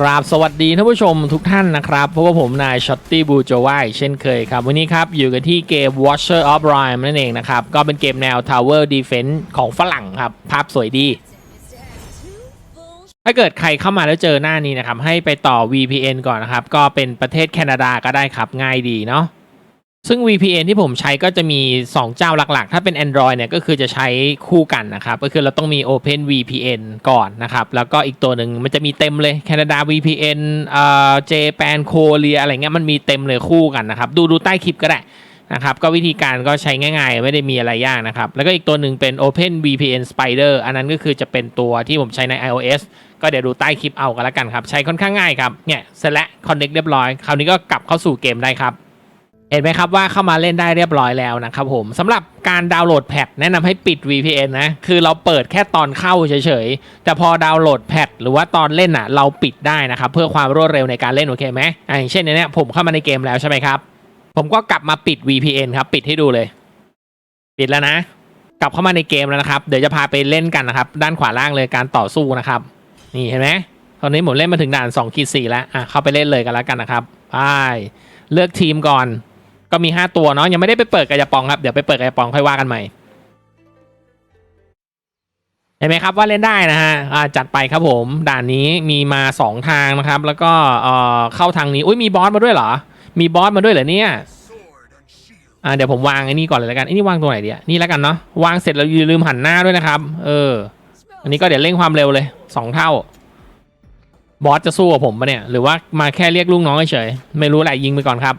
กราบสวัสดีท่านผู้ชมทุกท่านนะครับเพราะว่าผมนายช็อตตี้บูโจวายเช่นเคยครับ วันนี้ครับ อยู่กันที่เกม Watcher of Rime นั่นเองนะครับ ก็เป็นเกมแนว Tower Defense ของฝรั่งครับ ภาพสวยดี ถ้าเกิดใครเข้ามาแล้วเจอหน้านี้นะครับ ให้ไปต่อ VPN ก่อนนะครับ ก็เป็นประเทศแคนาดาก็ได้ครับง่ายดีเนาะ ซึ่ง VPN ที่ผมใช้ก็จะมี 2 เจ้าหลักๆ ถ้าเป็น Android เนี่ยก็คือจะใช้คู่กันนะครับ ก็คือเราต้องมี Open VPN ก่อนนะครับ แล้วก็อีกตัวหนึ่งมันจะมีเต็มเลย Canada VPN เอ่อ Japan Korea อะไรเงี้ยมันมีเต็มเลยคู่กันนะครับ ดูดูใต้คลิปก็ได้นะครับ ก็วิธีการก็ใช้ง่ายๆ ไม่ได้มีอะไรยากนะครับ แล้วก็อีกตัวหนึ่งเป็น Open VPN Spider อันนั้นก็คือจะเป็นตัวที่ผมใช้ใน iOS ก็เดี๋ยวดูใต้คลิปเอากันละกันครับ ใช้ค่อนข้างง่ายครับ เนี่ยเสร็จแล้ว connect เรียบร้อย คราวนี้ก็กลับเข้าสู่เกมได้ครับ เห็นไหมครับว่าเข้ามาเล่นได้เรียบร้อยแล้วนะครับผมสำหรับการดาวน์โหลดแพทแนะนำให้ปิด VPN นะ คือเราเปิดแค่ตอนเข้าเฉยๆ แต่พอดาวน์โหลดแพทหรือว่าตอนเล่นอะเราปิดได้นะครับ เพื่อความรวดเร็วในการเล่นโอเคไหมอ่าอย่างเช่นในเนี้ยผมเข้ามาในเกมแล้วใช่ไหมครับ ผมก็กลับมาปิด VPN ครับ ปิดให้ดูเลย ปิดแล้วนะ กลับเข้ามาในเกมแล้วนะครับ เดี๋ยวจะพาไปเล่นกันนะครับ ด้านขวาล่างเลยการต่อสู้นะครับ นี่เห็นไหมตอนนี้ผมเล่นมาถึงด่าน2ขีด4แล้วอะเข้าไปเล่นเลยกันแล้วกันนะครับไปเลือกทีมก่อน ก็มี 5 ตัวเนาะยังไม่ได้ไปเปิดกระยาปองครับเดี๋ยวไปเปิดกระยาปองค่อยว่ากันใหม่เห็นไหมครับว่าเล่นได้นะฮะจัดไปครับผมด่านนี้มีมา 2 ทางนะครับ แล้วก็เออเข้าทางนี้อุ้ยมีบอสมาด้วยเหรอ มีบอสมาด้วยเหรอเนี่ยเดี๋ยวผมวางไอ้นี่ก่อนเลยแล้วกันไอ้นี่วางตรงไหนดีอะนี่แล้วกันเนาะวางเสร็จแล้วอย่าลืมหันหน้าด้วยนะครับ เออ อันนี้ก็เดี๋ยวเร่งความเร็วเลยสองเท่า บอสจะสู้กับผมปะเนี่ย หรือว่ามาแค่เรียกลูกน้องเฉยไม่รู้แหละยิงไปก่อนครับ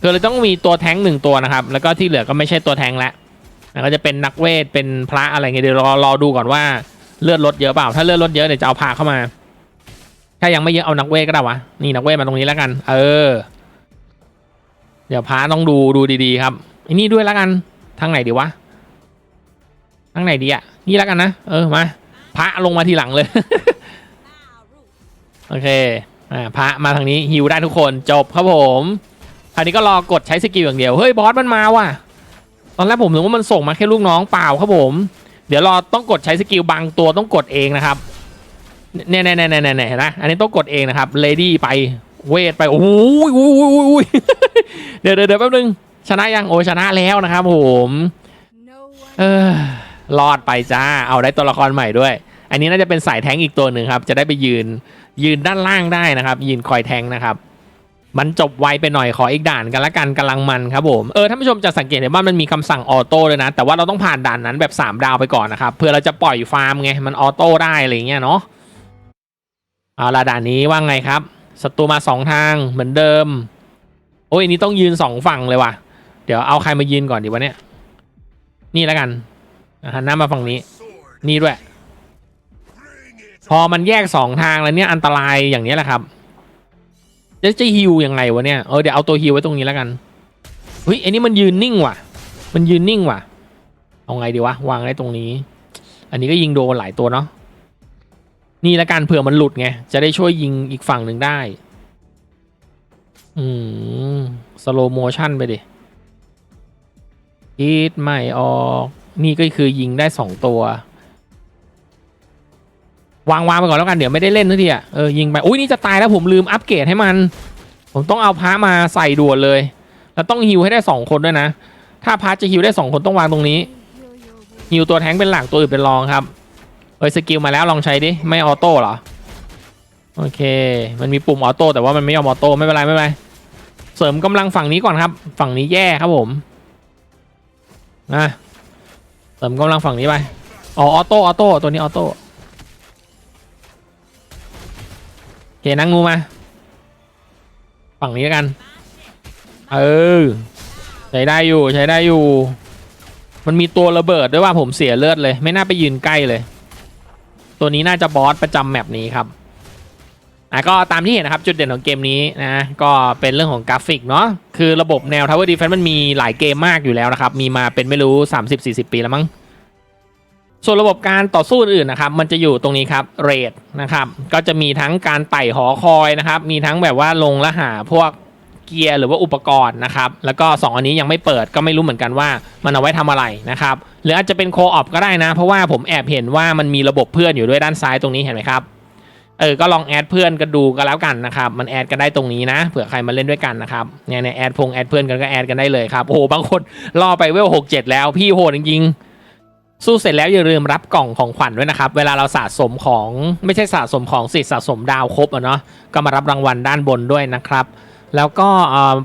คือเราต้องมีตัวแท้งหนึ่งตัวนะครับ แล้วก็ที่เหลือก็ไม่ใช่ตัวแท้งล้วแล้วก็จะเป็นนักเวทเป็นพระอะไรเงี้ยเดี๋ยวรอรอดูก่อนว่าเลือดลดเยอะเปล่า ถ้าเลือดลดเยอะเดี๋ยวจะเอาพระเข้ามา ถ้ายังไม่เยอะเอานักเวทก็ได้วะนี่นักเวทมาตรงนี้แล้วกัน เออ เดี๋ยวพระต้องดูดูดีๆครับอันนี้ด้วยแล้วกันทางไหนดีวะทางไหนดีอะนี่แล้วกันนะเออมาพระลงมาทีหลังเลย โอเคอ่าพระมาทางนี้ฮิวได้ทุกคนจบครับผม คราวนี้ก็รอกดใช้สกิลอย่างเดียว เฮ้ยบอสมันมาว่ะ ตอนแรกผมนึกว่ามันส่งมาแค่ลูกน้องเปล่าครับผม เดี๋ยวรอต้องกดใช้สกิลบางตัวต้องกดเองนะครับ เนี่ยเนี่ยเนี่ยเนี่ยเนี่ยเห็นไหมอันนี้ต้องกดเองนะครับ เลดี้ไป เวทไป โอ้ยโอ้ยโอ้ยโอ้ยเดี๋ยวเดี๋ยวแป๊บนึง ชนะยัง โอ้ชนะแล้วนะครับผม เออรอดไปจ้า เอาได้ตัวละครใหม่ด้วย อันนี้น่าจะเป็นสายแทงอีกตัวหนึ่งครับ จะได้ไปยืน ยืนด้านล่างได้นะครับ ยืนคอยแทงนะครับ มันจบไวไปหน่อยขออีกด่านกันละกันกำลังมันครับผมเออท่านผู้ชมจะสังเกตเห็นว่ามันมีคำสั่งออโต้เลยนะ แต่ว่าเราต้องผ่านด่านนั้นแบบ 3 ดาวไปก่อนนะครับเพื่อเราจะปล่อยฟาร์มไงมันออโต้ได้อะไรเงี้ยเนาะเอาละด่านนี้ว่าไงครับศัตรูมา 2 ทางเหมือนเดิม โอ้ยอันนี้ต้องยืน 2 ฝั่งเลยว่ะ เดี๋ยวเอาใครมายืนก่อนดีวะเนี่ย นี่แล้วกันอะหันหน้ามาฝั่งนี้ นี่ด้วย พอมันแยกสองทางแล้วเนี่ยอันตรายอย่างนี้แหละครับ จะจะฮิวยังไงวะเนี่ยเออเดี๋ยวเอาตัวฮิวไว้ตรงนี้แล้วกันเฮ้ยไอ้นี่มันยืนนิ่งว่ะ มันยืนนิ่งว่ะ เอาไงดีวะวางไว้ตรงนี้ อันนี้ก็ยิงโดนหลายตัวเนาะนี่ละกันเผื่อมันหลุดไงจะได้ช่วยยิงอีกฝั่งหนึ่งได้ อืมสโลโมชั่นไปดิคิดไม่ออก นี่ก็คือยิงได้สองตัว วางวางไปก่อนแล้วกันเดี๋ยวไม่ได้เล่นทันทีอะเออยิงไปอุ้ยนี่จะตายแล้วผมลืมอัปเกรดให้มัน ผมต้องเอาพระมาใส่ด่วนเลย แล้วต้องฮิวให้ได้สองคนด้วยนะ ถ้าพระจะฮิวได้สองคนต้องวางตรงนี้ฮิวตัวแทงเป็นหลักตัวอื่นเป็นรองครับเอ้ยสกิลมาแล้วลองใช้ดิไม่ออโต้เหรอโอเค มันมีปุ่มออโต้แต่ว่ามันไม่ยอมออโต้ไม่เป็นไรไม่เป็นไรเสริมกำลังฝั่งนี้ก่อนครับ ฝั่งนี้แย่ครับผมนะเสริมกำลังฝั่งนี้ไปอ๋อออโต้ออโต้ตัวนี้ออโต้ เคนั่งงูมา ฝั่งนี้กัน เออ ใช้ได้อยู่ใช้ได้อยู่ มันมีตัวระเบิดด้วยว่าผมเสียเลือดเลย ไม่น่าไปยืนใกล้เลย ตัวนี้น่าจะบอสประจำแมปนี้ครับอะก็ตามที่เห็นนะครับจุดเด่นของเกมนี้นะ ก็เป็นเรื่องของกราฟิกเนาะคือระบบแนว Tower Defense มันมีหลายเกมมากอยู่แล้วนะครับ มีมาเป็นไม่รู้ 30-40 ปีแล้วมั้ง ส่วนระบบการต่อสู้อื่นนะครับ มันจะอยู่ตรงนี้ครับเรดนะครับ ก็จะมีทั้งการไต่หอคอยนะครับ มีทั้งแบบว่าลงและหาพวกเกียร์หรือว่าอุปกรณ์นะครับ แล้วก็ 2 อันนี้ยังไม่เปิดก็ไม่รู้เหมือนกันว่ามันเอาไว้ทำอะไรนะครับ หรืออาจจะเป็นโคออปก็ได้นะ เพราะว่าผมแอบเห็นว่ามันมีระบบเพื่อนอยู่ด้วยด้านซ้ายตรงนี้เห็นไหมครับ เออ ก็ลองแอดเพื่อนกันดูก็แล้วกันนะครับ มันแอดกันได้ตรงนี้นะ เผื่อใครมาเล่นด้วยกันนะครับ เนี่ยเนี่ยแอดพงแอดเพื่อนกันก็แอดกันได้เลยครับ โอ้โห บางคนล่อไปเวลหกเจ็ดแล้ว พี่โหดจริงๆ สู้เสร็จแล้วอย่าลืมรับกล่องของขวัญด้วยนะครับ เวลาเราสะสมของไม่ใช่สะสมของสิสะสมดาวครบอะเนาะก็มารับรางวัลด้านบนด้วยนะครับแล้วก็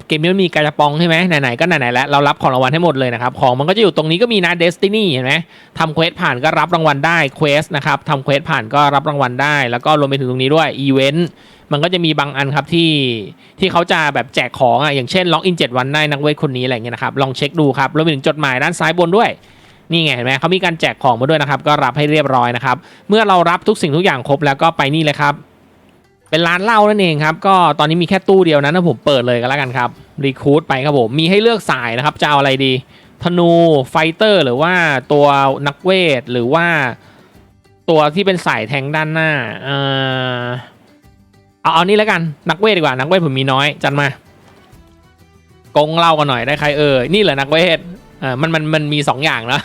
เกมนี้มันมีกระปองใช่ไหมไหนๆก็ไหนๆแล้วเรารับของรางวัลให้หมดเลยนะครับ ของมันก็จะอยู่ตรงนี้ก็มีนะ Destiny เห็นไหมทำเควสผ่านก็รับรางวัลได้เควสนะครับทำเควสผ่านก็รับรางวัลได้ แล้วก็รวมไปถึงตรงนี้ด้วยอีเวนต์มันก็จะมีบางอันครับที่ที่เขาจะแบบแจกของอะอย่างเช่นล็อกอิน7วันได้นักเวทคนนี้อะไรเงี้ยนะครับลองเช็คดูครับรวมไปถึงจดหมายด้านซ้ายบนด้วย นี่ไงเห็นไหมเขามีการแจกของมาด้วยนะครับ ก็รับให้เรียบร้อยนะครับ เมื่อเรารับทุกสิ่งทุกอย่างครบแล้วก็ไปนี่เลยครับ เป็นร้านเหล้านั่นเองครับ ก็ตอนนี้มีแค่ตู้เดียวนะถ้าผมเปิดเลยก็แล้วกันครับรีคูดไปครับผมมีให้เลือกสายนะครับจะเอาอะไรดี ธนูไฟเตอร์ หรือว่าตัวนักเวทหรือว่าตัวที่เป็นสายแทงด้านหน้าเออเอาเอานี่แล้วกันนักเวทดีกว่านักเวทผมมีน้อยจันมากงเล่ากันหน่อยได้ใครเออนี่เหรอนักเวท ออมันมันมันมีสองอย่างนะ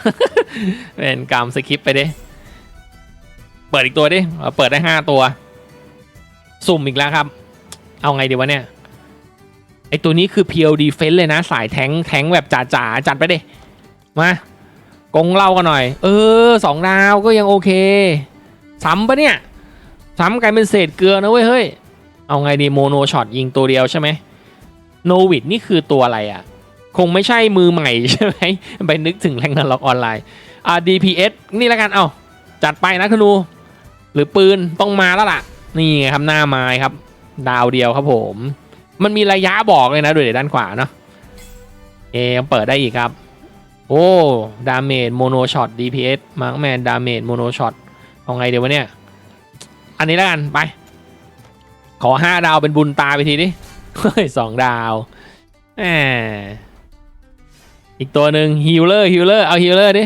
เป็นกรรมสคริปไปดิเปิดอีกตัวดิเอาเปิดได้ห้าตัว สุ่มอีกแล้วครับ เอาไงดีวะเนี่ยไอตัวนี้คือ PL Defense เลยนะ สายแทงแทงแบบจ๋าๆจัดไปดิมากงเล่ากันหน่อย เออสองดาวก็ยังโอเคซ้ำปะเนี่ยซ้ำกลายเป็นเศษเกลือนะเว้ยเฮ้ย เอาไงดีโมโนช็อตยิงตัวเดียวใช่ไหมโนวิดนี่คือตัวอะไรอะ คงไม่ใช่มือใหม่ใช่ไหมไปนึกถึงแรงนาล็อกออนไลน์อ่า DPS นี่แล้วกันเอาจัดไปนะคุณนู หรือปืนต้องมาแล้วล่ะ นี่ไงครับหน้าไม้ครับ ดาวเดียวครับผม มันมีระยะบอกเลยนะดูเดี๋ยวด้านขวาเนาะเอเปิดได้อีกครับ โอ้ดาเมจโมโนช็อต DPS มาร์กแมนดาเมจโมโนช็อตเอาไงเดี๋ยววะเนี่ย อันนี้แล้วกันไป ขอห้าดาวเป็นบุญตาไปทีดิสองดาวแหม อีกตัวหนึ่งฮิลเลอร์ฮิลเลอร์เอาฮิลเลอร์ดิ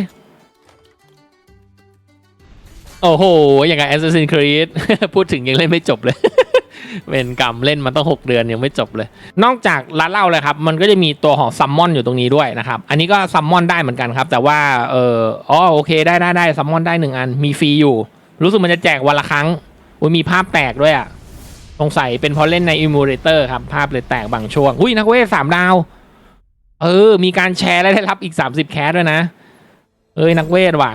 โอ้โห อย่างไง Assassin's Creed พูดถึงยังเล่นไม่จบเลย เป็นกรรมเล่นมาต้อง 6 เดือนยังไม่จบเลย นอกจากร้านเหล้าเลยครับ มันก็จะมีตัวของซัมมอนอยู่ตรงนี้ด้วยนะครับ อันนี้ก็ซัมมอนได้เหมือนกันครับ แต่ว่าเอออ๋อโอเคได้ได้ได้ซัมมอนได้หนึ่งอันมีฟรีอยู่ รู้สึกมันจะแจกวันละครั้งอุ้ยมีภาพแตกด้วยอะสงสัยเป็นเพราะเล่นใน Emulator ครับ ภาพเลยแตกบางช่วง อุ้ยนักเวทสามดาว เออ มีการแชร์และได้รับอีก 30 แคสด้วยนะ เอ้ยนักเวทว่ะ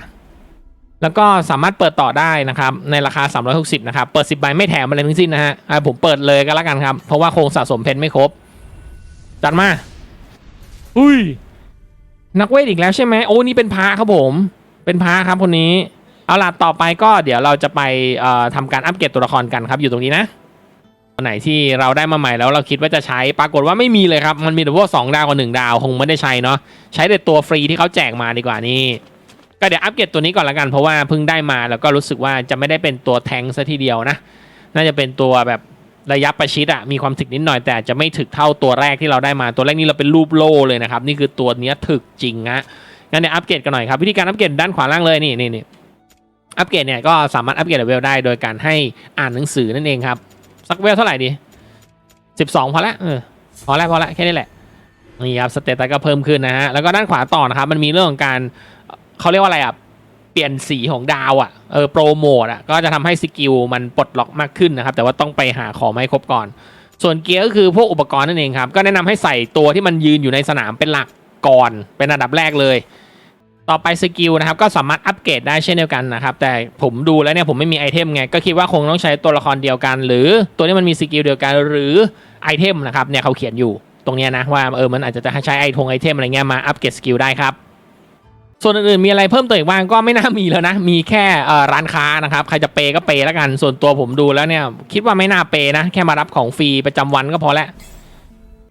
แล้วก็สามารถเปิดต่อได้นะครับ ในราคา 360 นะครับ เปิด 10 ใบไม่แถมอะไรทั้งสิ้นนะฮะอะผมเปิดเลยก็แล้วกันครับ เพราะว่าโครงสะสมเพนไม่ครบ จัดมา อุ้ย นักเวทอีกแล้วใช่ไหมโอ้นี่เป็นพระครับผม เป็นพระครับคนนี้ เอาล่ะต่อไปก็เดี๋ยวเราจะไปทำการอัปเกรดตัวละครกันครับ อยู่ตรงนี้นะ ตัวไหนที่เราได้มาใหม่แล้วเราคิดว่าจะใช้ปรากฏว่าไม่มีเลยครับ มันมีแต่พวกสองดาวกับหนึ่งดาวคงไม่ได้ใช้เนาะใช้แต่ตัวฟรีที่เขาแจกมาดีกว่านี่ก็เดี๋ยวอัปเกรดตัวนี้ก่อนละกันเพราะว่าเพิ่งได้มาแล้วก็รู้สึกว่าจะไม่ได้เป็นตัวแทงซะทีเดียวนะ น่าจะเป็นตัวแบบระยะประชิดอะมีความถึกนิดหน่อยแต่จะไม่ถึกเท่าตัวแรกที่เราได้มาตัวแรกนี่เราเป็นรูปโล่เลยนะครับนี่คือตัวเนี้ยถึกจริงนะงั้นเดี๋ยวอัปเกรดกันหน่อยครับวิธีการอัปเกรดด้านขวาล่างเลยนี่นี่นี่อัปเกรดเนี่ยก็สามารถอัปเกรดเลเวลได้โดยการให้อ่านหนังสือนั่นเองครับ สักเวลเท่าไหร่ดีสิบสองพอละเออพอละพอละแค่นี้แหละนี่ครับสเตตัสก็เพิ่มขึ้นนะฮะแล้วก็ด้านขวาต่อนะครับมันมีเรื่องของการเขาเรียกว่าอะไรอะเปลี่ยนสีของดาวอะเออโปรโมทอะก็จะทำให้สกิลมันปลดล็อกมากขึ้นนะครับ แต่ว่าต้องไปหาของมาให้ครบก่อน ส่วนเกียร์ก็คือพวกอุปกรณ์นั่นเองครับ ก็แนะนำให้ใส่ตัวที่มันยืนอยู่ในสนามเป็นหลักก่อนเป็นอันดับแรกเลย ต่อไปสกิลนะครับก็สามารถอัปเกรดได้เช่นเดียวกันนะครับแต่ผมดูแล้วเนี่ยผมไม่มีไอเทมไงก็คิดว่าคงต้องใช้ตัวละครเดียวกัน หรือตัวที่มันมีสกิลเดียวกัน หรือไอเทมนะครับเนี่ยเขาเขียนอยู่ตรงนี้นะว่าเออมันอาจจะใช้ไอทงไอเทมอะไรเงี้ยมาอัปเกรดสกิลได้ครับส่วนอื่นๆมีอะไรเพิ่มเติมอีกบ้างก็ไม่น่ามีแล้วนะ มีแค่ร้านค้านะครับใครจะเปย์ก็เปย์แล้วกัน ส่วนตัวผมดูแล้วเนี่ยคิดว่าไม่น่าเปย์นะ แค่มารับของฟรีประจำวันก็พอแล้ว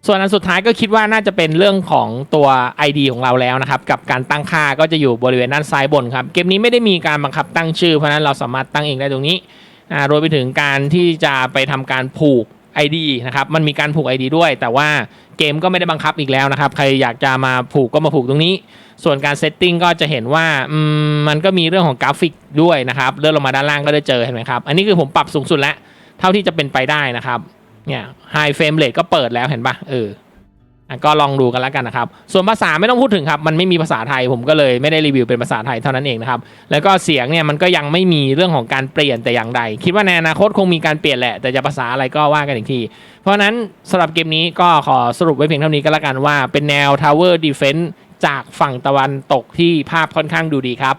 ส่วนอันสุดท้ายก็คิดว่าน่าจะเป็นเรื่องของตัว ID ของเราแล้วนะครับ กับการตั้งค่าก็จะอยู่บริเวณด้านซ้ายบนครับ เกมนี้ไม่ได้มีการบังคับตั้งชื่อ เพราะนั้นเราสามารถตั้งเองได้ตรงนี้อ่ารวมไปถึงการที่จะไปทำการผูก ID นะครับ มันมีการผูก ID ด้วย แต่ว่าเกมก็ไม่ได้บังคับอีกแล้วนะครับ ใครอยากจะมาผูกก็มาผูกตรงนี้ ส่วนการเซตติ้งก็จะเห็นว่าอืมมันก็มีเรื่องของกราฟิกด้วยนะครับ เลื่อนลงมาด้านล่างก็ได้เจอเห็นไหมครับ อันนี้คือผมปรับสูงสุดแล้ว เท่าที่จะเป็นไปได้นะครับ เนี่ยไฮเฟรมเรทก็เปิดแล้วเห็นปะเออก็ลองดูกันแล้วกันนะครับ ส่วนภาษาไม่ต้องพูดถึงครับ มันไม่มีภาษาไทยผมก็เลยไม่ได้รีวิวเป็นภาษาไทยเท่านั้นเองนะครับ แล้วก็เสียงเนี่ยมันก็ยังไม่มีเรื่องของการเปลี่ยนแต่อย่างใด คิดว่าในอนาคตคงมีการเปลี่ยนแหละ แต่จะภาษาอะไรก็ว่ากันอีกที เพราะฉะนั้นสำหรับเกมนี้ก็ขอสรุปไว้เพียงเท่านี้ก็แล้วกันว่าเป็นแนว Tower Defense จากฝั่งตะวันตกที่ภาพค่อนข้างดูดีครับ